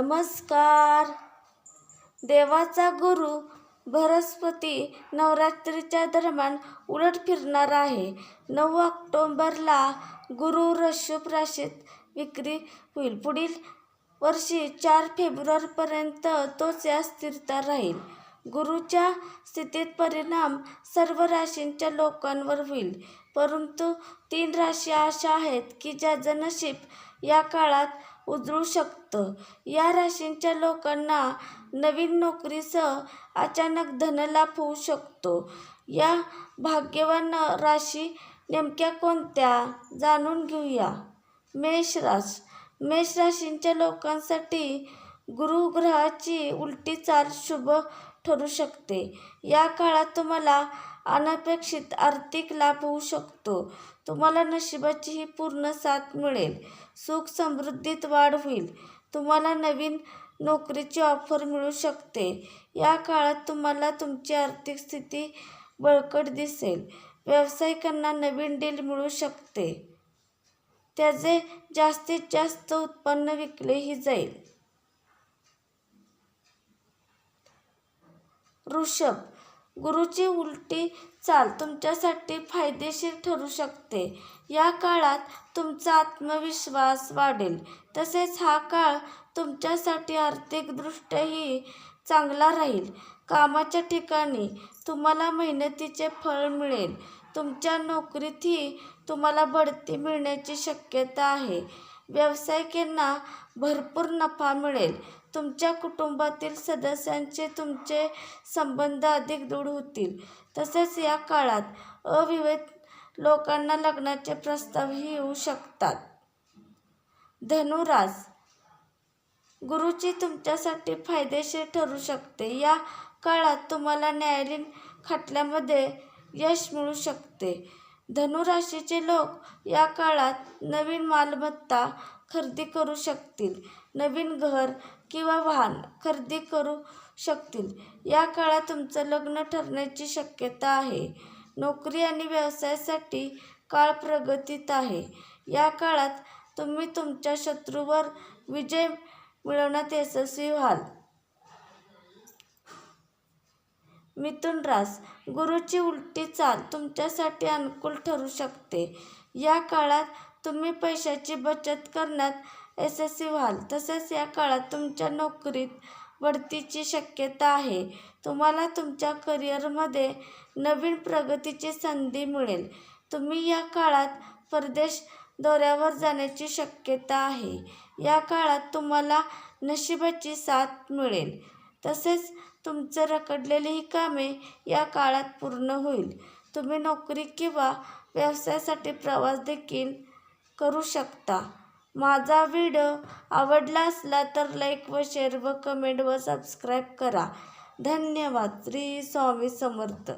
नमस्कार. देवाचा गुरु बृहस्पती नवरात्रीच्या दरम्यान उलट फिरणार आहे. नऊ ऑक्टोंबरला गुरु वृषभ राशीत विक्री होईल. पुढील वर्षी चार फेब्रुवारीपर्यंत तोच या स्थिरता राहील. गुरुच्या स्थितीत परिणाम सर्व राशींच्या लोकांवर होईल. परंतु तीन राशी अशा आहेत की ज्याचं नशीब या काळात उजळू शकतं. या राशींच्या लोकांना नवीन नोकरीसह अचानक धनलाभ होऊ शकतो. या भाग्यवान राशी नेमक्या कोणत्या? जाणून घेऊया. मेष राश. मेष राशींच्या लोकांसाठी गुरुग्रहाची उलटी चाल शुभ ठरू शकते. या काळात तुम्हाला अनपेक्षित आर्थिक लाभ होऊ शकतो. तुम्हाला नशिबाची ही पूर्ण साथ मिळेल. सुख समृद्धीत वाढ होईल. तुम्हाला नवीन नोकरीची ऑफर मिळू शकते. या काळात तुम्हाला तुमची आर्थिक स्थिती बळकट दिसेल. व्यावसायिकांना नवीन डील मिळू शकते. त्याचे जास्तीत जास्त उत्पन्न विकलेही जाईल. ऋषभ गुरुची उलटी चाल तुमच्यासाठी फायदेशीर ठरू शकते. या काळात तुमचा आत्मविश्वास वाढेल. तसेच हा काळ तुमच्यासाठी आर्थिकदृष्ट्याही चांगला राहील. कामाच्या ठिकाणी तुम्हाला मेहनतीचे फळ मिळेल. तुमच्या नोकरीतही तुम्हाला बढती मिळण्याची शक्यता आहे. व्यावसायिकांना भरपूर नफा मिळेल. तुमच्या कुटुंबातील सदस्यांचे तुमचे संबंध अधिक दृढ होतील. तसेच या काळात अविवाहित लोकांना लग्नाचे प्रस्तावही येऊ शकतात. धनुरास गुरुची तुमच्यासाठी फायदेशीर ठरू शकते. या काळात तुम्हाला न्यायालयीन खटल्यामध्ये यश मिळू शकते. धनुराशीचे लोक या काळात नवीन मालमत्ता खरेदी करू शकतील नवीन घर किंवा वाहन खरेदी करू शकतील. या काळात तुमचं लग्न ठरण्याची शक्यता आहे. नोकरी आणि व्यवसायासाठी काळ प्रगतीत आहे. या काळात तुम्ही तुमच्या शत्रूवर विजय मिळवण्यात यशस्वी व्हाल. मिथुन रास गुरुची उलटी चाल तुमच्यासाठी अनुकूल ठरू शकते. या काळात तुम्ही पैशाची बचत करण्यात यशस्वी व्हाल. तसेच या काळात तुमच्या नोकरीत बढतीची शक्यता आहे. तुम्हाला तुमच्या करिअरमध्ये नवीन प्रगतीची संधी मिळेल. तुम्ही या काळात परदेश दौऱ्यावर जाण्याची शक्यता आहे. या काळात तुम्हाला नशिबाची साथ मिळेल. तसेच तुमचं रखडलेली कामे या काळात पूर्ण होईल. तुम्ही नोकरी किंवा व्यवसायासाठी प्रवास देखील करू शकता. माझा व्हिडिओ आवडला असला तर लाईक व शेअर व कमेंट व सबस्क्राईब करा. धन्यवाद. श्री स्वामी समर्थ.